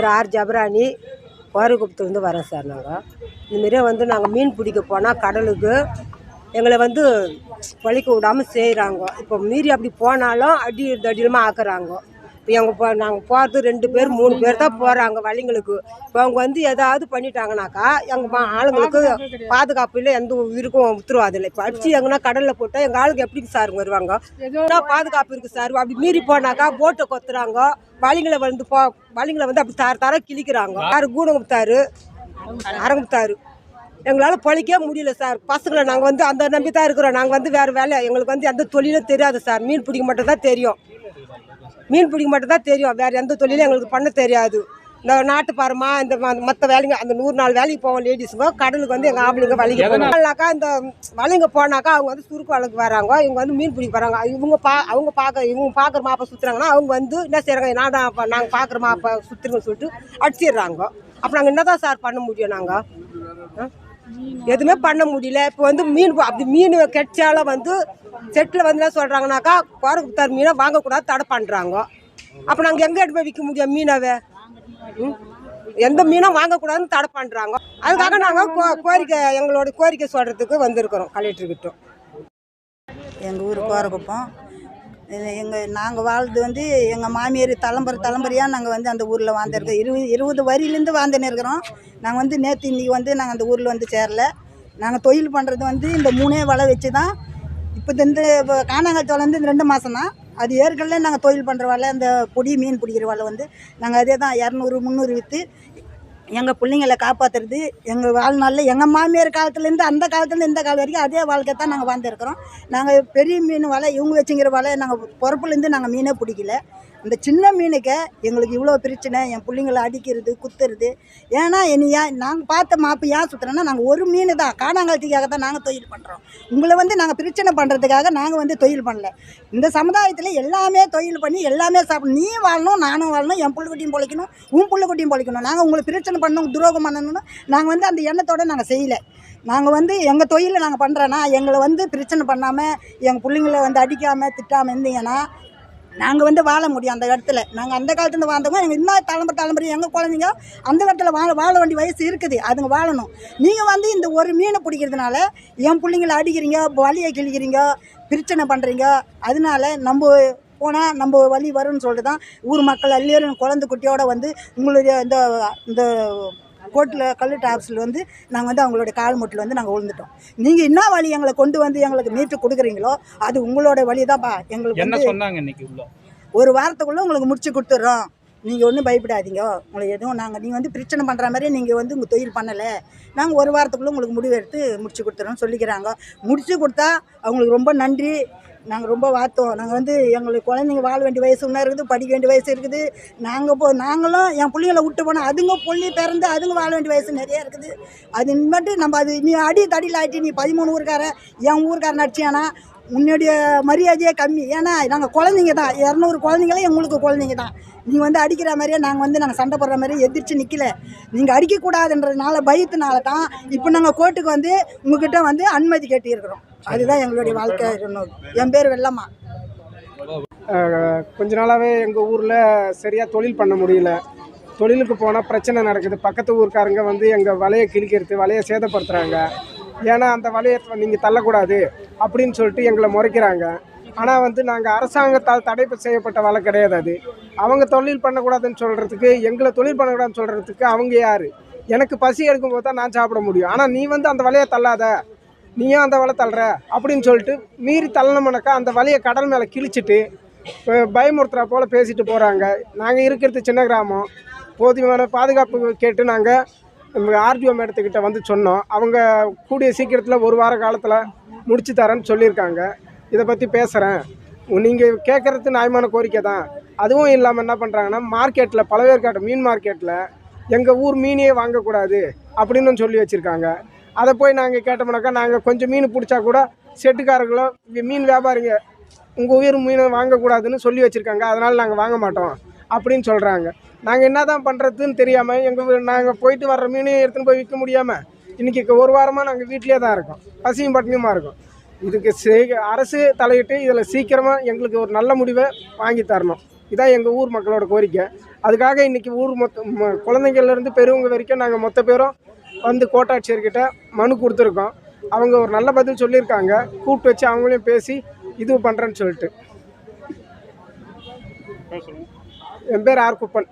பேர் ஆர் ஜபராணி கோரகுப்பத்துலேருந்து வரோம் சார் நாங்கள் இந்தமாரியே வந்து நாங்கள் மீன் பிடிக்க போனால் கடலுக்கு எங்களை வந்து பழிக்க விடாமல் செய்கிறாங்க இப்போ மீறி அப்படி போனாலும் அடி தடிலமாக ஆக்குறாங்க. இப்போ எங்கள் போ நாங்கள் போகிறது ரெண்டு பேர் மூணு பேர் தான் போகிறாங்க வழிங்களுக்கு. இப்போ அவங்க வந்து ஏதாவது பண்ணிட்டாங்கனாக்கா எங்கள் ஆளுங்களுக்கு பாதுகாப்பு இல்லை எந்த உயிருக்கும் உத்தரவாது இல்லை. இப்போ அடிச்சு எங்கன்னா கடலில் போட்டால் எங்கள் ஆளுங்க எப்படி சார் வருவாங்க? எதுனா பாதுகாப்பு இருக்குது சார்? அப்படி மீறி போனாக்கா போட்டை கொத்துறாங்க. வழிங்களை வந்து போ வழிங்களை வந்து அப்படி தார தார கிழிக்கிறாங்க. யார் கூடங்குத்தாரு? அரங்குத்தாரு. எங்களால் பொழைக்கவே முடியல சார். பசங்களை நாங்கள் வந்து அந்த நம்பி தான் இருக்கிறோம். நாங்கள் வந்து வேறு வேலை. எங்களுக்கு வந்து எந்த தொழிலும் தெரியாது சார். மீன் பிடிக்க மட்டும் தான் தெரியும். மீன் பிடிக்க மட்டும் தான் தெரியும். வேறு எந்த தொழிலும் எங்களுக்கு பண்ண தெரியாது. இந்த நாட்டு பாரமா இந்த மற்ற வேலைங்க அந்த நூறு நாள் வேலைக்கு போவோம் லேடிஸுங்க கடலுக்கு வந்து எங்கள் ஆம்பளைங்க வலிக்கு போனாக்கா இந்த வலைங்க போனாக்கா அவங்க வந்து சுருக்கு வலைக்கு வராங்க. இவங்க வந்து மீன் பிடிக்க வராங்க இவங்க பா அவங்க பார்க்க இவங்க பார்க்குற மாப்பை சுற்றுறாங்கன்னா அவங்க வந்து என்ன செய்கிறாங்க நான் தான் நாங்கள் பார்க்குற மாப்பை சுற்றுங்கன்னு சொல்லிட்டு அடிச்சிடுறாங்க. அப்போ நாங்கள் என்ன தான் சார் பண்ண முடியும் நாங்கள் எதுவுமே பண்ண முடியல. இப்போ வந்து மீன் அப்படி மீன் கெட்டாலும் வந்து செட்டில் வந்து என்ன சொல்கிறாங்கனாக்கா குறகுத்தார் மீனை வாங்கக்கூடாது தடை பண்ணுறாங்க அப்போ நாங்கள் எங்கே எடுத்து போய் விற்க முடியும் மீனாவே? ம்? எந்த மீனும் வாங்கக்கூடாதுன்னு தடை பண்ணுறாங்க அதுக்காக நாங்கள் கோ கோரிக்கை எங்களோட கோரிக்கை சொல்கிறதுக்கு வந்திருக்கிறோம் கலெக்டர்கிட்ட. எங்கள் ஊர் கோரக்குப்பம் எங்கள் நாங்கள் வாழ்ந்து வந்து எங்கள் மாமியார் தலைமுறை தலைமுறையாக நாங்கள் வந்து அந்த ஊரில் வாழ்ந்துருக்கோம். இருபது இருபது வரியிலேருந்து வாழ்ந்துன்னு இருக்கிறோம். நாங்கள் வந்து நேற்று இன்றைக்கி வந்து நாங்கள் அந்த ஊரில் வந்து சேரல. நாங்கள் தொழில் பண்ணுறது வந்து இந்த மூணே வலை வச்சு தான் இப்போ இந்த இப்போ காணாங்கச்சோளம் வந்து இந்த ரெண்டு மாதம் தான். அது ஏற்கனவே நாங்கள் தொழில் பண்ணுற வலை அந்த பொடி மீன் பிடிக்கிற வலை வந்து நாங்கள் அதே தான் இரநூறு முந்நூறு விற்று எங்கள் பிள்ளைங்களை காப்பாற்றுறது எங்கள் வாழ்நாளில் எங்கள் மாமியார் காலத்துலேருந்து அந்த காலத்துலேருந்து இந்த காலம் வரைக்கும் அதே வாழ்க்கை தான் நாங்கள் வாழ்ந்துருக்குறோம். நாங்கள் பெரிய மீன் வலை இவங்க வச்சுங்கிற வலை நாங்கள் பொறுப்புலேருந்து நாங்கள் மீனே பிடிக்கல. அந்த சின்ன மீனுக்கு எங்களுக்கு இவ்வளோ பிரச்சனை என் பிள்ளைங்களை அடிக்கிறது குத்துறது. ஏன்னா என்னையா நாங்கள் பார்த்த மாப்பு ஏன் சுற்றுறோன்னா நாங்கள் ஒரு மீன் தான். காணாங்காலத்துக்காக தான் நாங்கள் தொழில் பண்ணுறோம் உங்களை வந்து நாங்கள் பிரச்சனை பண்ணுறதுக்காக நாங்கள் வந்து தொழில் பண்ணல. இந்த சமுதாயத்தில் எல்லாமே தொழில் பண்ணி எல்லாமே சாப்பிடணும் நீ வாழணும் நானும் வாழணும் என் பிள்ளைக்குட்டியும் பொழைக்கணும் உன் பிள்ளைக்குட்டியும் பொழைக்கணும். நாங்கள் உங்களுக்கு பிரச்சனை பண்ணணும் துரோகம் பண்ணணும்னு நாங்கள் வந்து அந்த எண்ணத்தோடு நாங்கள் செய்யலை. நாங்கள் வந்து எங்கள் தொழிலை நாங்கள் பண்ணுறோன்னா எங்களை வந்து பிரச்சனை பண்ணாமல் எங்கள் பிள்ளைங்கள வந்து அடிக்காமல் திட்டாமல் இருந்தீங்கன்னா நாங்கள் வந்து வாழ முடியும் அந்த இடத்துல. நாங்கள் அந்த காலத்துலேருந்து வாழ்ந்தவங்க எங்கள் இன்னும் தலைமுறை தலைமுறை எங்கள் குழந்தைங்க அந்த இடத்துல வாழ வாழ வேண்டிய வயசு இருக்குது. அதுங்க வாழணும். நீங்கள் வந்து இந்த ஒரு மீனை பிடிக்கிறதுனால என் பிள்ளைங்கள அடிக்கிறீங்க வலியை கிழிக்கிறீங்க பிரச்சனை பண்ணுறீங்க அதனால நம்ம போனால் நம்ம வழி வரும்னு சொல்லிட்டு தான் ஊர் மக்கள் எல்லாரும் குழந்தை குட்டியோட வந்து உங்களுடைய இந்த இந்த கோர்ட்டில் கலெக்டர் ஆஃபீஸில் வந்து நாங்கள் வந்து அவங்களுடைய கால் முட்டில் வந்து நாங்கள் விழுந்துட்டோம். நீங்கள் என்ன வழி எங்களை கொண்டு வந்து எங்களுக்கு மீட்டு கொடுக்குறீங்களோ அது உங்களோட வழி தான்ப்பா எங்களுக்கு என்ன சொன்னாங்க இன்னைக்கு உள்ள? ஒரு வாரத்துக்குள்ளே உங்களுக்கு முடிச்சு கொடுத்துட்றோம். நீங்கள் ஒன்றும் பயப்படாதீங்க. உங்களை எதுவும் நாங்கள் நீங்கள் வந்து பிரச்சனை பண்ணுற மாதிரி நீங்கள் வந்து உங்கள் தொழில் பண்ணலை. நாங்கள் ஒரு வாரத்துக்குள்ளே உங்களுக்கு முடிவு எடுத்து முடிச்சு கொடுத்துறோம்னு சொல்லிக்கிறாங்க. முடிச்சு கொடுத்தா அவங்களுக்கு ரொம்ப நன்றி. நாங்கள் ரொம்ப வாத்தோம். நாங்கள் வந்து எங்களுக்கு குழந்தைங்க வாழ வேண்டிய வயசு ஒன்றா இருக்குது படிக்க வேண்டிய வயசு இருக்குது. நாங்கள் போ நாங்களும் என் பிள்ளைங்களை விட்டு போனால் அதுங்க புள்ளி பிறந்து அதுங்க வாழ வேண்டிய வயசு நிறையா இருக்குது. அது மட்டும் நம்ம அது நீ அடி தடியில் ஆகிட்டு நீ பதிமூணு ஊருக்காரன் என் ஊருக்காரன் அடிச்சியானா உன்னுடைய மரியாதையே கம்மி. ஏன்னா நாங்கள் குழந்தைங்க தான். இரநூறு குழந்தைங்களே எங்களுக்கு குழந்தைங்க தான். நீங்கள் வந்து அடிக்கிற மாதிரியே நாங்கள் வந்து நாங்கள் சண்டை போடுற மாதிரியே எதிர்த்து நிற்கல நீங்கள் அடிக்கக்கூடாதுன்றதுனால பயத்தினால தான் இப்போ நாங்கள் கோர்ட்டுக்கு வந்து உங்ககிட்ட வந்து அனுமதி கேட்டிருக்கிறோம். அதுதான் எங்களுடைய வாழ்க்கை என் பேர் வெள்ளம்மா கொஞ்ச நாளாகவே எங்கள் ஊரில் சரியாக தொழில் பண்ண முடியல. தொழிலுக்கு போனால் பிரச்சனை நடக்குது. பக்கத்து ஊருக்காரங்க வந்து எங்கள் வலையை கிழிக்கிறது வலையை சேதப்படுத்துகிறாங்க ஏன்னா அந்த வலையை நீங்கள் தள்ளக்கூடாது அப்படின்னு சொல்லிட்டு எங்களை முறைக்கிறாங்க. ஆனால் வந்து நாங்கள் அரசாங்கத்தால் தடை செய்யப்பட்ட வலை கிடையாது அது. அவங்க தொழில் பண்ணக்கூடாதுன்னு சொல்கிறதுக்கு எங்களை தொழில் பண்ணக்கூடாதுன்னு சொல்கிறதுக்கு அவங்க யார்? எனக்கு பசி எடுக்கும்போது தான் நான் சாப்பிட முடியும். ஆனால் நீ வந்து அந்த வலையை தள்ளாத. நீ ஏன் அந்த வலை தள்ளுற? அப்படின்னு சொல்லிட்டு மீறி தள்ளணும்னாக்கா அந்த வலையை கடல் மேலே கிழிச்சிட்டு பயமுறுத்துறா போல் பேசிட்டு போகிறாங்க நாங்கள் இருக்கிறது சின்ன கிராமம். போதுமான பாதுகாப்பு கேட்டு நாங்கள் ஆர்டிஓ மேடத்துக்கிட்ட வந்து சொன்னோம். அவங்க கூடிய சீக்கிரத்தில் ஒரு வார காலத்தில் முடிச்சு தரேன்னு சொல்லியிருக்காங்க. இதை பற்றி பேசுகிறேன் நீங்கள் கேட்குறது நியாயமான கோரிக்கை தான். அதுவும் இல்லாமல் என்ன பண்ணுறாங்கன்னா மார்க்கெட்டில் பழவேற்காட்டு மீன் மார்க்கெட்டில் எங்கள் ஊர் மீனையே வாங்கக்கூடாது அப்படின்னு சொல்லி வச்சுருக்காங்க. அதை போய் நாங்கள் கேட்டோம்னாக்கா நாங்கள் கொஞ்சம் மீன் பிடிச்சா கூட செட்டுக்காரர்களோ மீன் வியாபாரிங்க உங்கள் உயிர் மீனை வாங்கக்கூடாதுன்னு சொல்லி வச்சுருக்காங்க. அதனால் நாங்கள் வாங்க மாட்டோம். அப்படின்னு சொல்கிறாங்க நாங்கள் என்ன தான் பண்ணுறதுன்னு தெரியாமல் எங்கள் நாங்கள் போயிட்டு வர்ற மீனையும் எடுத்துன்னு போய் விற்க முடியாமல் இன்றைக்கி ஒரு வாரமாக நாங்கள் வீட்டிலே தான் இருக்கோம். பசியும் பட்டினியுமா இருக்கோம். இதுக்கு சீ- அரசு தலையிட்டு இதில் சீக்கிரமாக எங்களுக்கு ஒரு நல்ல முடிவை வாங்கி தரணும். இதான் எங்கள் ஊர் மக்களோட கோரிக்கை. அதுக்காக இன்றைக்கி ஊர் மொத்த குழந்தைங்கள்லேருந்து பெரியவங்க வரைக்கும் நாங்கள் மொத்த பேரும் வந்து கோட்டாட்சியர்கிட்ட மனு கொடுத்துருக்கோம். அவங்க ஒரு நல்ல பதில் சொல்லியிருக்காங்க. கூப்பிட்டு வச்சு அவங்களையும் பேசி இது பண்ணுறேன்னு சொல்லிட்டு. என் பேர் ஆர் குப்பன்